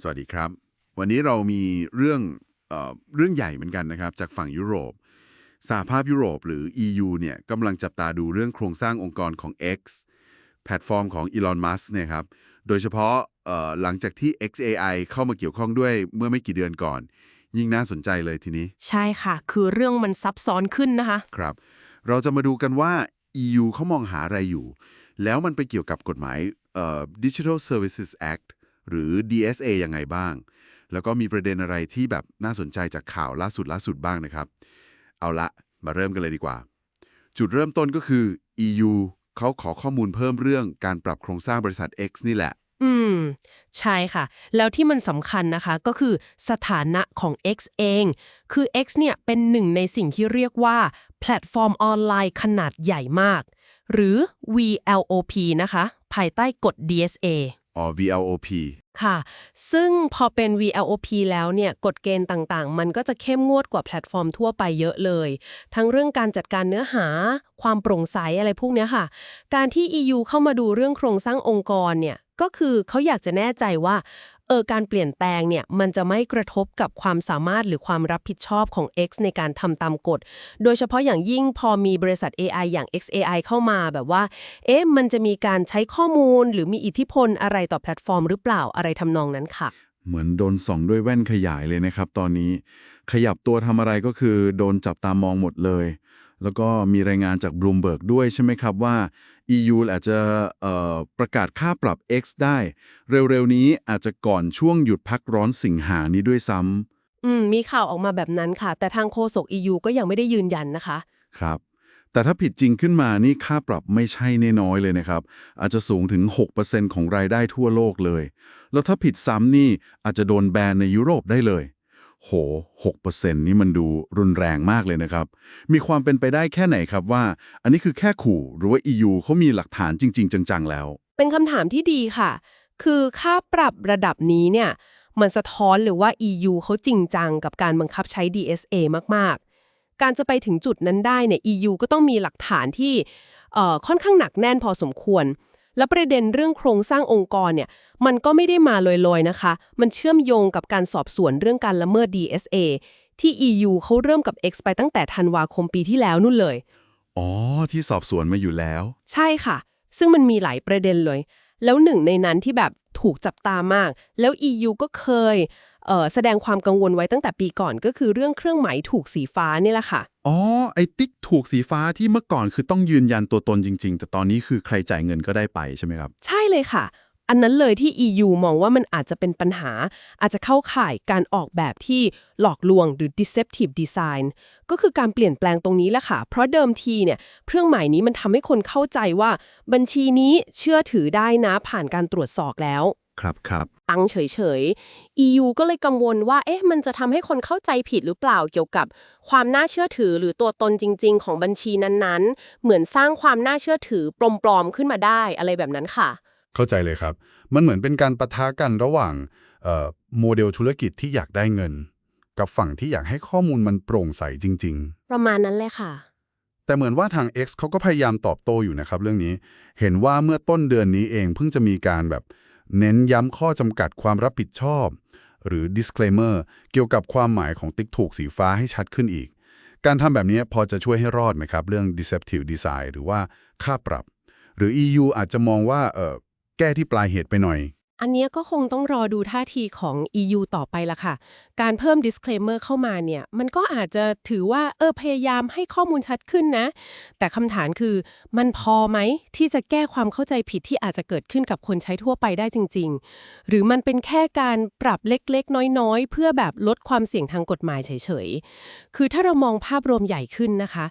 สวัสดีครับ วันนี้เรามีเรื่องเออเรื่องใหญ่เหมือนกันนะครับ จากฝั่งยุโรปสหภาพยุโรปหรือ EU เนี่ยกำลังจับตาดูเรื่องโครงสร้างองค์กรของ X แพลตฟอร์มของ Elon Musk เนี่ยครับ โดยเฉพาะเอ่อหลังจากที่ XAI เข้ามาเกี่ยวข้องด้วยเมื่อไม่กี่เดือนก่อน ยิ่งน่าสนใจเลยทีนี้ ใช่ค่ะ คือเรื่องมันซับซ้อนขึ้นนะคะ ครับ เราจะมาดูกันว่า EU เขามองหาอะไรอยู่ แล้วมันไปเกี่ยวกับกฎหมายเอ่อ Digital Services Act หรือ DSA ยังไงบ้าง แล้วก็มีประเด็นอะไรที่แบบน่าสนใจจากข่าวล่าสุดล่าสุดบ้างนะครับ เอาละมาเริ่มกันเลยดีกว่า จุดเริ่มต้นก็คือ EU เขาขอข้อมูลเพิ่มเรื่องการปรับโครงสร้างบริษัท X นี่แหละ อืม ใช่ค่ะ แล้วที่มันสำคัญนะคะก็คือสถานะของ X เอง คือ X เนี่ยเป็นหนึ่งในสิ่งที่เรียกว่า แพลตฟอร์มออนไลน์ขนาดใหญ่มาก หรือ VLOP นะคะ ภายใต้กฎ DSA อ๋อ VLOP ค่ะ ซึ่งพอเป็น VLOP แล้วเนี่ยกฎเกณฑ์ต่างๆ มันก็จะเข้มงวดกว่าแพลตฟอร์มทั่วไปเยอะเลย ทั้งเรื่องการจัดการเนื้อหา ความโปร่งใสอะไรพวกเนี้ยค่ะ การที่ EU เข้ามาดูเรื่องโครงสร้างองค์กรเนี่ยก็คือเขาอยากจะแน่ใจว่า ออการเปลี่ยนแปลงเนี่ยมันจะไม่กระทบกับความสามารถหรือความรับผิดชอบของ X ในการทำตามกฎ โดยเฉพาะอย่างยิ่งพอมีบริษัท AI อย่าง XAI เข้ามาแบบว่า เอ๊ะมันจะมีการใช้ข้อมูล หรือมีอิทธิพลอะไรต่อแพลตฟอร์มหรือเปล่าอะไรทำนองนั้นค่ะ เหมือนโดนส่องด้วยแว่นขยายเลยนะครับ ตอนนี้ ขยับตัวทำอะไรก็คือโดนจับตามองหมดเลย แล้วก็มีรายงานจากบลูมเบิร์กด้วยใช่ไหมครับว่า EU อาจจะเอ่อประกาศค่าปรับ X ได้ เร็วๆ นี้อาจจะก่อนช่วงหยุดพักร้อนสิงหานี้ด้วยซ้ำอืม มีข่าวออกมาแบบนั้นค่ะ แต่ทางโฆษก EU ก็ยังไม่ได้ยืนยันนะคะ ครับ แต่ถ้าผิดจริงขึ้นมานี่ค่าปรับไม่ใช่น้อยๆเลยนะครับ อาจจะสูงถึง 6%ของรายได้ทั่วโลกเลย แล้วถ้าผิดซ้ำนี่อาจจะโดนแบนในยุโรปได้เลย โห6%นี่มันดูรุนแรงมากเลยนะครับ มีความเป็นไปได้แค่ไหนครับว่า อันนี้คือแค่ขู่หรือว่า EU เขามีหลักฐานจริง ๆ จัง ๆ แล้ว เป็นคำถามที่ดีค่ะ คือค่าปรับระดับนี้เนี่ย มันสะท้อนหรือว่า EU เขาจริงจังกับการบังคับใช้ DSA มาก ๆ การจะไปถึงจุดนั้นได้เนี่ย EU ก็ต้องมีหลักฐานที่เอ่อค่อนข้างหนักแน่นพอสมควร และประเด็นเรื่องโครงสร้างองค์กรเนี่ยมันก็ไม่ได้มาลอยๆนะคะ มันเชื่อมโยงกับการสอบสวนเรื่องการละเมิด DSA ที่ EU เขาเริ่มกับ X ไปตั้งแต่ธันวาคมปีที่แล้วนู่นเลย อ๋อ ที่สอบสวนมาอยู่แล้ว ใช่ค่ะ ซึ่งมันมีหลายประเด็นเลย แล้วหนึ่งในนั้นที่แบบถูกจับตามาก แล้ว EU ก็เคยเอ่อ แสดงความกังวลไว้ตั้งแต่ปีก่อนก็คือเรื่องเครื่องหมายถูกสีฟ้านี่แหละค่ะ อ๋อ ไอ้ติ๊กถูกสีฟ้าที่เมื่อก่อนคือต้องยืนยันตัวตนจริง ๆ แต่ตอนนี้คือใครจ่ายเงินก็ได้ไปใช่ไหมครับ ใช่เลยค่ะ อันนั้นเลยที่ EU มองว่ามันอาจจะเป็นปัญหา อาจจะเข้าข่ายการออกแบบที่หลอกลวงหรือ deceptive design ก็คือการเปลี่ยนแปลงตรงนี้แหละค่ะ เพราะเดิมทีเนี่ยเครื่องหมายนี้มันทำให้คนเข้าใจว่า บัญชีนี้เชื่อถือได้นะผ่านการตรวจสอบแล้ว ครับครับตังเฉยๆ EU ก็เลยกังวลว่า เอ๊ะ มันจะทำให้คนเข้าใจผิดหรือเปล่าเกี่ยวกับความน่าเชื่อถือหรือตัวตนจริง ๆ ของบัญชีนั้นๆ เหมือนสร้างความน่าเชื่อถือปลอมๆ ขึ้นมาได้อะไรแบบนั้นค่ะ เข้าใจเลยครับ มันเหมือนเป็นการปะทะกันระหว่างเอ่อโมเดลธุรกิจที่อยากได้เงิน กับฝั่งที่อยากให้ข้อมูลมันโปร่งใสจริงประมาณนั้นเลยค่ะๆแต่เหมือนว่าทาง X เขาก็พยายามตอบโต้อยู่นะครับเรื่องนี้ เห็นว่าเมื่อต้นเดือนนี้เองเพิ่งจะมีการแบบ เน้นย้ำข้อจำกัดความรับผิดชอบ หรือ disclaimer เกี่ยวกับความหมายของติ๊กถูกสีฟ้าให้ชัดขึ้นอีก การทำแบบนี้พอจะช่วยให้รอดไหมครับ เรื่อง deceptive design หรือว่าค่าปรับ หรือ EU อาจจะมองว่าเออแก้ที่ปลายเหตุไปหน่อย อันนี้ก็คงต้องรอดูท่าทีของ EU ต่อไปละค่ะ การเพิ่ม disclaimer เข้ามาเนี่ย มันก็อาจจะถือว่าเออพยายามให้ข้อมูลชัดขึ้นนะ แต่คำถามคือมันพอไหมที่จะแก้ความเข้าใจผิดที่อาจจะเกิดขึ้นกับคนใช้ทั่วไปได้จริง ๆ หรือมันเป็นแค่การปรับเล็กๆ น้อยๆ เพื่อแบบลดความเสี่ยงทางกฎหมายเฉยๆ คือถ้าเรามองภาพรวมใหญ่ขึ้นนะคะ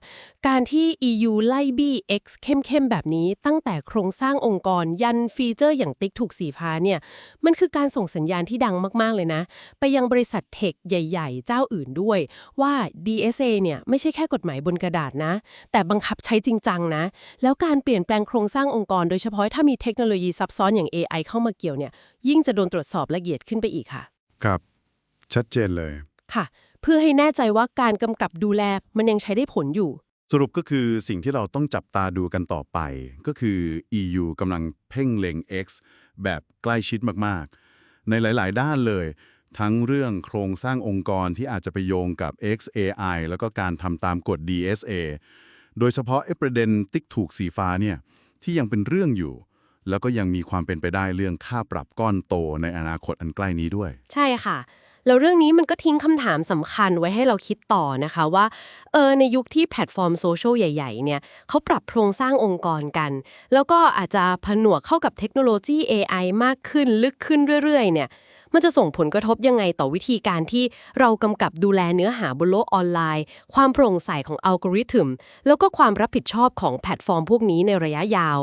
การที่ EU ไล่บี้ X เข้มๆแบบนี้ตั้งแต่โครงสร้างองค์กรยันฟีเจอร์อย่างติ๊กถูกสีฟ้าเนี่ยมันคือการส่งสัญญาณที่ดังมากๆเลยนะ ไปยังบริษัทเทคใหญ่ ๆ เจ้าอื่นด้วย ว่า DSA เนี่ยไม่ใช่แค่กฎหมายบนกระดาษนะ แต่บังคับใช้จริงจังนะ แล้วการเปลี่ยนแปลงโครงสร้างองค์กร โดยเฉพาะถ้ามีเทคโนโลยีซับซ้อนอย่าง AI เข้ามาเกี่ยวเนี่ยยิ่งจะโดนตรวจสอบละเอียดขึ้นไปอีกค่ะ ครับ ชัดเจนเลยค่ะ เพื่อให้แน่ใจว่าการกำกับดูแลมันยังใช้ได้ผลอยู่ สรุปก็คือสิ่งที่เราต้องจับตาดูกันต่อไป ก็คือ EU กำลังเพ่งเล็ง X แบบใกล้ชิดมากๆ ในหลาย ๆ ด้านเลย ทั้งเรื่องโครงสร้างองค์กรที่อาจจะไปโยงกับ XAI แล้วก็การทำตามกฎ DSA โดยเฉพาะไอ้ประเด็นติ๊กถูกสีฟ้าเนี่ยที่ยังเป็นเรื่องอยู่ แล้วก็ยังมีความเป็นไปได้เรื่องค่าปรับก้อนโตในอนาคตอันใกล้นี้ด้วย ใช่ค่ะ แล้วเรื่องนี้มันก็ทิ้งคำถามสำคัญไว้ให้เราคิดต่อนะคะว่าเออในยุคที่แพลตฟอร์มโซเชียลใหญ่ๆเนี่ยเขาปรับโครงสร้างองค์กรกัน แล้วก็อาจจะผนวกเข้ากับเทคโนโลยี AI มากขึ้นลึกขึ้นเรื่อยๆเนี่ย มันจะส่งผลกระทบยังไงต่อวิธีการที่เรากำกับดูแลเนื้อหาบนโลกออนไลน์ ความโปร่งใสของอัลกอริทึม แล้วก็ความรับผิดชอบของแพลตฟอร์มพวกนี้ในระยะยาว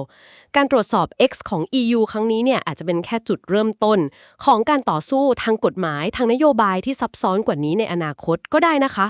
การตรวจสอบ X ของ EU ครั้งนี้เนี่ยอาจจะเป็นแค่จุดเริ่มต้น ของการต่อสู้ทางกฎหมายทางนโยบายที่ซับซ้อนกว่านี้ในอนาคตก็ได้นะคะ